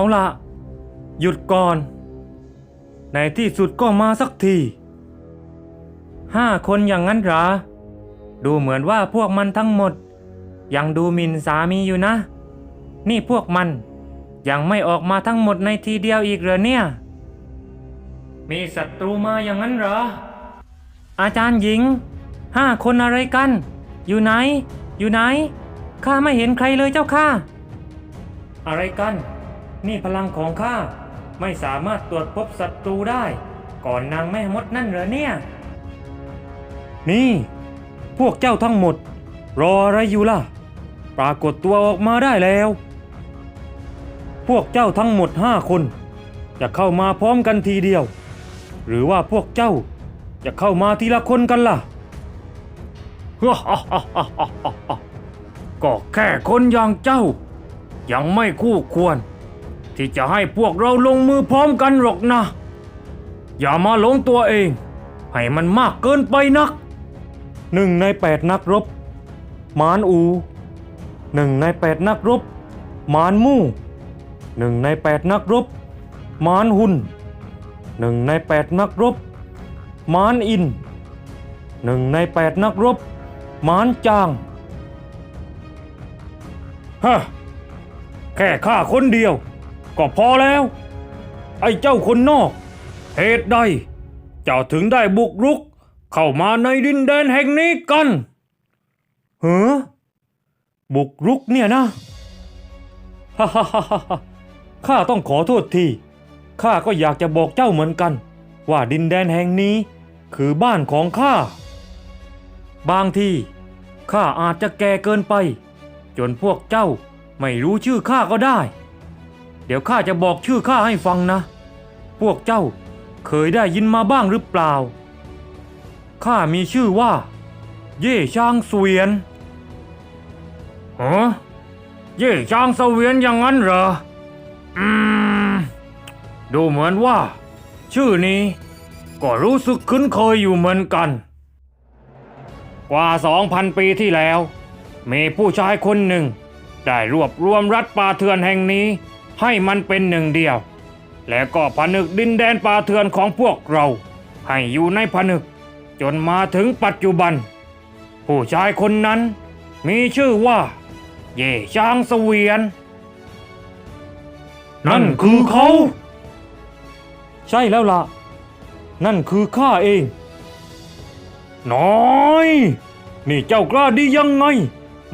เอาละหยุดก่อน ในที่สุดก็มาสักทีห้าคนอย่างนั้นหรอ ดูเหมือนว่าพวกมันทั้งหมด ยังดูหมิ่นสามีอยู่นะ นี่พวกมันยังไม่ออกมาทั้งหมดในทีเดียวอีกเหรอเนี่ย มีศัตรูมาอย่างนั้นเหรอ อาจารย์หญิงห้าคนอะไรกัน อยู่ไหน อยู่ไหน ข้าไม่เห็นใครเลยเจ้าข้าอะไรกัน นี่พลังของข้าไม่สามารถตรวจพบศัตรูได้ ก่อนนางแม่มดนั่นเหรอเนี่ย นี่ พวกเจ้าทั้งหมด รออะไรอยู่ล่ะ ปรากฏตัวออกมาได้แล้ว พวกเจ้าทั้งหมดห้าคน จะเข้ามาพร้อมกันทีเดียว หรือว่าพวกเจ้าจะเข้ามาทีละคนกันล่ะก็แค่คนอย่างเจ้า ยังไม่คู่ควร ที่จะให้พวกเราลงมือพร้อมกันหรอกนะ อย่ามาหลงตัวเอง ให้มันมากเกินไปนักหนึ่งในแปดนักรบ มานอูหนึ่งในแปดนักรบ มานมู่หนึ่งในแปดนักรบ มานหุนหนึ่งในแปดนักรบ มานอินหนึ่งในแปดนักรบ มานจางฮะแค่ข้าคนเดียว ก็พอแล้ว ไอ้เจ้าคนนอก เหตุใด เจ้าถึงได้บุกรุก เข้ามาในดินแดนแห่งนี้กันเฮ้อบุกรุกเนี่ยนะฮ่าฮ่าฮ่าฮ่าข้าต้องขอโทษที ข้าก็อยากจะบอกเจ้าเหมือนกัน ว่าดินแดนแห่งนี้คือบ้านของข้า บางทีข้าอาจจะแก่เกินไป จนพวกเจ้าไม่รู้ชื่อข้าก็ได้ ดี๋ยวข้าจะบอกชื่อข้าให้ฟังนะ พวกเจ้าเคยได้ยินมาบ้างหรือเปล่า ข้ามีชื่อว่า เย่ชางเสวียนฮะเย่ชางเสวียนอย่างนั้นเหรอ อืม ดูเหมือนว่า ชื่อนี้ ก็รู้สึกคุ้นเคยอยู่เหมือนกัน กว่า2,000ปีที่แล้ว มีผู้ชายคนหนึ่ง ได้รวบรวมรัฐป่าเถื่อนแห่งนี้ ให้มันเป็นหนึ่งเดียว และก็ผนึกดินแดนป่าเถื่อนของพวกเรา ให้อยู่ในผนึก จนมาถึงปัจจุบัน ผู้ชายคนนั้นมีชื่อว่า เย่ช้างเสวียน นั่นคือเขา ใช่แล้วล่ะ นั่นคือข้าเอง น้อย นี่เจ้ากล้าดียังไง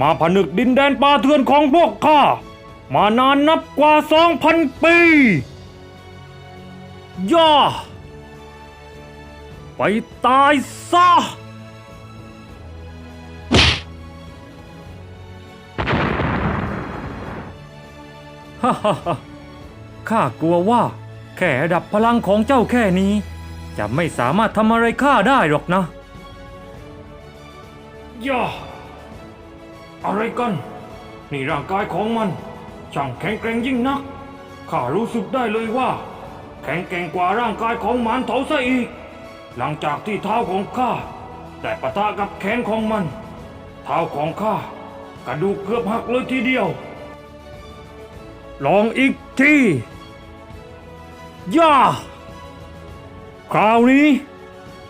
มาผนึกดินแดนป่าเถื่อนของพวกข้า มานานนับกว่าสองพันปี ย่า ไปตายซะ ฮ่าฮ่าฮ่าข้ากลัวว่า แค่ระดับพลังของเจ้าแค่นี้ จะไม่สามารถทำอะไรข้าได้หรอกนะ ย่า อะไรกัน นี่ร่างกายของมัน ช่างแข็งแกร่งยิ่งนัก ข้ารู้สึกได้เลยว่า แข็งแกร่งกว่าร่างกายของหมานเถาซะอีก หลังจากที่เท้าของข้าได้ปะทะกับแขนของมัน เท้าของข้ากระดูกเกือบหักเลยทีเดียว ลองอีกทีย่าคราวนี้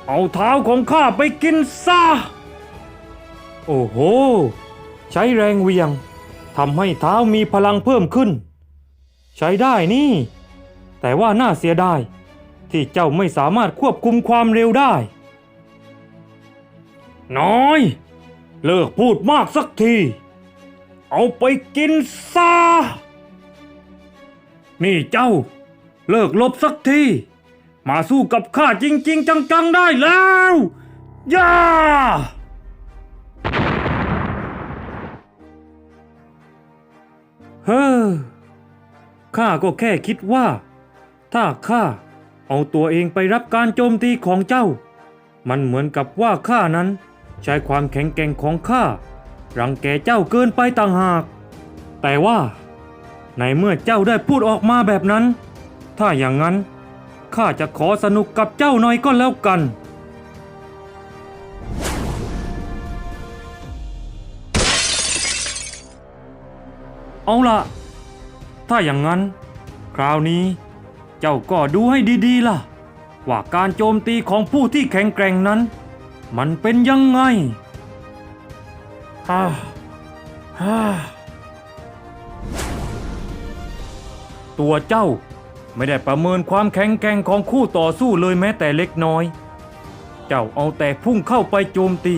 เอาเท้าของข้าไปกินซะ โอ้โห ใช้แรงเวียง ทำให้เท้ามีพลังเพิ่มขึ้น ใช้ได้นี่ แต่ว่าน่าเสียดายที่เจ้าไม่สามารถควบคุมความเร็วได้ น้อย เลิกพูดมากสักที เอาไปกินซะนี่เจ้า เลิกลบสักที มาสู้กับข้าจริง ๆ จัง ๆ ได้แล้ว ย่า เฮ้อข้าก็แค่คิดว่า ถ้าข้าเอาตัวเองไปรับการโจมตีของเจ้า มันเหมือนกับว่าข้านั้น ใช้ความแข็งแกร่งของข้ารังแกเจ้าเกินไปต่างหาก แต่ว่าในเมื่อเจ้าได้พูดออกมาแบบนั้น ถ้าอย่างนั้นข้าจะขอสนุกกับเจ้าหน่อยก็แล้วกัน เอาล่ะถ้าอย่างนั้น คราวนี้ เจ้าก็ดูให้ดีๆล่ะ ว่าการโจมตีของผู้ที่แข็งแกร่งนั้น มันเป็นยังไงฮ่าฮ่าตัวเจ้าไม่ได้ประเมินความแข็งแกร่งของคู่ต่อสู้เลยแม้แต่เล็กน้อย เจ้าเอาแต่พุ่งเข้าไปโจมตี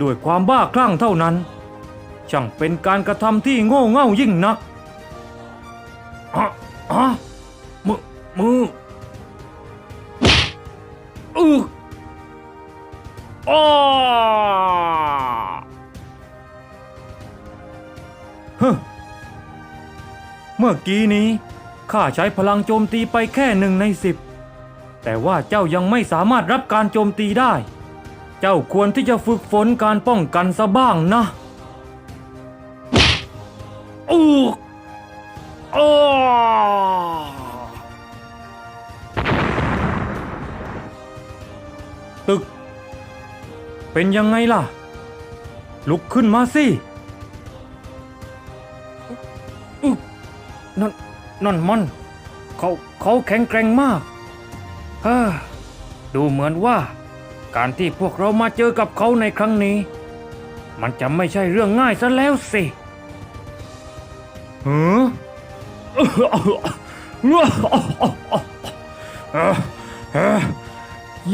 ด้วยความบ้าคลั่งเท่านั้น ช่างเป็นการกระทำที่โง่เง่ายิ่งนักอะอะมือมืออึกอ้าฮึเมื่อกี้นี้ข้าใช้พลังโจมตีไปแค่หนึ่งในสิบ แต่ว่าเจ้ายังไม่สามารถรับการโจมตีได้ เจ้าควรที่จะฝึกฝนการป้องกันซะบ้างนะ อูกอ้าตึก เป็นยังไงล่ะ ลุกขึ้นมาสิอึกนั่นนั่นมัน เขาเขาแข็งแกร่งมากเฮ้อดูเหมือนว่า การที่พวกเรามาเจอกับเขาในครั้งนี้ มันจะไม่ใช่เรื่องง่ายซะแล้วสิ หือ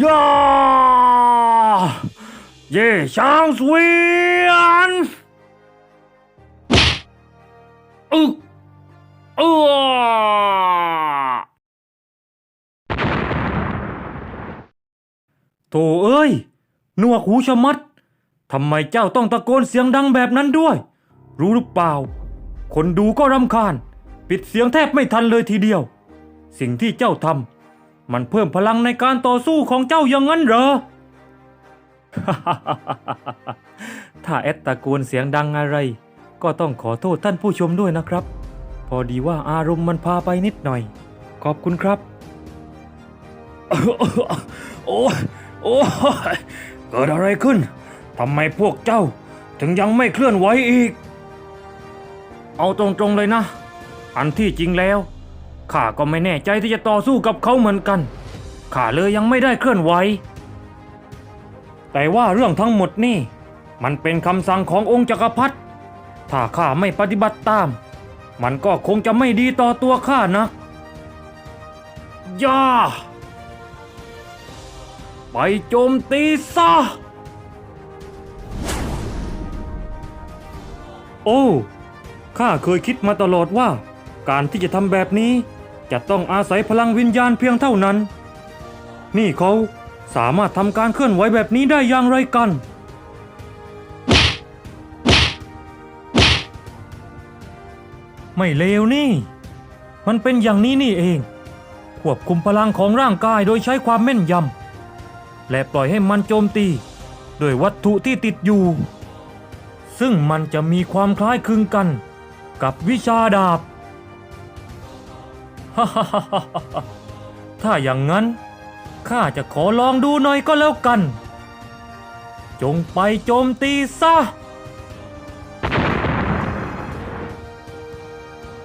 ยาเย่ช้างสเวียนอึกเออโถเอ้ยหนวกหูชะมัด ทำไมเจ้าต้องตะโกนเสียงดังแบบนั้นด้วย รู้หรือเปล่า คนดูก็รำคาญ ปิดเสียงแทบไม่ทันเลยทีเดียว สิ่งที่เจ้าทำมันเพิ่มพลังในการต่อสู้ของเจ้าอย่างนั้นเหรอ ถ้าแอดตะโกนเสียงดังอะไร ก็ต้องขอโทษท่านผู้ชมด้วยนะครับ พอดีว่าอารมณ์มันพาไปนิดหน่อย ขอบคุณครับ โอ้โอ้เกิดอะไรขึ้นทำไมพวกเจ้า ถึงยังไม่เคลื่อนไหวอีก เอาตรงๆเลยนะ อันที่จริงแล้วข้าก็ไม่แน่ใจที่จะต่อสู้กับเขาเหมือนกันข้าเลยยังไม่ได้เคลื่อนไหว แต่ว่าเรื่องทั้งหมดนี่ มันเป็นคำสั่งขององค์จักรพรรดิถ้าข้าไม่ปฏิบัติตาม มันก็คงจะไม่ดีต่อตัวข้านะย่าไปโจมตีซะ โอ้ ข้าเคยคิดมาตลอดว่า การที่จะทำแบบนี้จะต้องอาศัยพลังวิญญาณเพียงเท่านั้น นี่เขาสามารถทำการเคลื่อนไหวแบบนี้ได้อย่างไรกัน ไม่เลวนี่ มันเป็นอย่างนี้นี่เอง ควบคุมพลังของร่างกายโดยใช้ความแม่นยำ และปล่อยให้มันโจมตีด้วยวัตถุที่ติดอยู่ ซึ่งมันจะมีความคล้ายคลึงกัน กับวิชาดาบ ถ้าอย่างนั้นข้าจะขอลองดูหน่อยก็แล้วกัน จงไปโจมตีซะ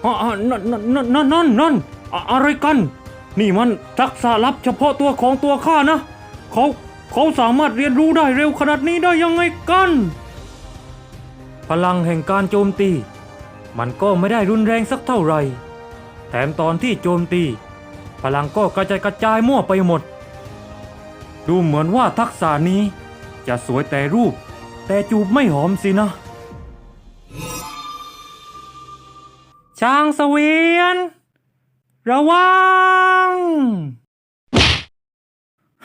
อ่านั่นนั่นนั่นนั่นนั่นนั่นอะอะไรกัน นี่มันทักษะลับเฉพาะตัวของตัวข้านะ เขาเขาสามารถเรียนรู้ได้เร็วขนาดนี้ได้ยังไงกัน พลังแห่งการโจมตี มันก็ไม่ได้รุนแรงสักเท่าไหร่ แถมตอนที่โจมตี พลังก็กระจายกระจายมั่วไปหมด ดูเหมือนว่าทักษะนี้ จะสวยแต่รูป แต่จูบไม่หอมสินะ ช้างเสวียน ระวัง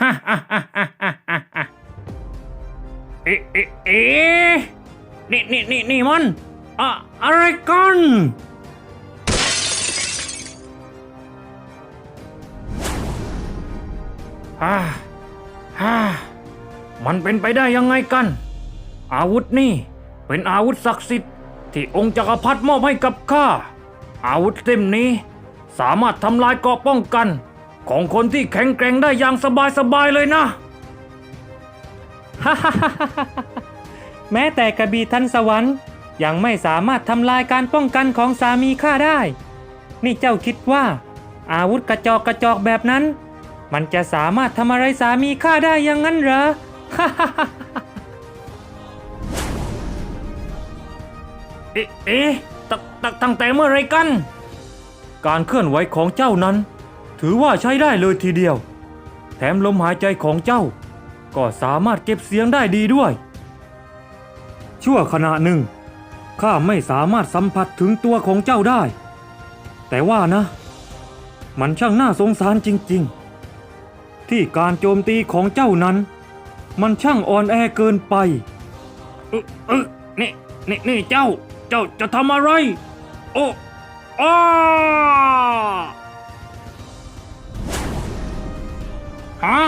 ฮ่าฮ่าฮ่าฮ่าฮ่าฮ่าเอ๊ะเอ๊ะเอ๊ะนี่นี่นี่นี่มัน อะอะไรกันฮ่าฮ่ามันเป็นไปได้ยังไงกัน อาวุธนี่เป็นอาวุธศักดิ์สิทธิ์ที่องค์จักรพรรดิมอบให้กับข้า อาวุธเล่มนี้สามารถทำลายเกราะป้องกัน ของคนที่แข็งแกร่งได้อย่างสบายๆเลยนะแม้แต่กระบี่ทันสวรรค์ ยังไม่สามารถทำลายการป้องกันของสามีข้าได้ นี่เจ้าคิดว่า อาวุธกระจอกกระจอกแบบนั้น มันจะสามารถทำอะไรสามีข้าได้อย่างนั้นเหรอ เอ๊ะเอ๊ะตตตั้งแต่เมื่อไรกัน การเคลื่อนไหวของเจ้านั้น ถือว่าใช้ได้เลยทีเดียว แถมลมหายใจของเจ้า ก็สามารถเก็บเสียงได้ดีด้วย ชั่วขณะหนึ่ง ข้าไม่สามารถสัมผัสถึงตัวของเจ้าได้ แต่ว่านะ มันช่างน่าสงสารจริง ๆ ที่การโจมตีของเจ้านั้น มันช่างอ่อนแอเกินไปเออเออนี่นี่นี่เจ้า เจ้าจะทำอะไร โอ้อ้าฮะ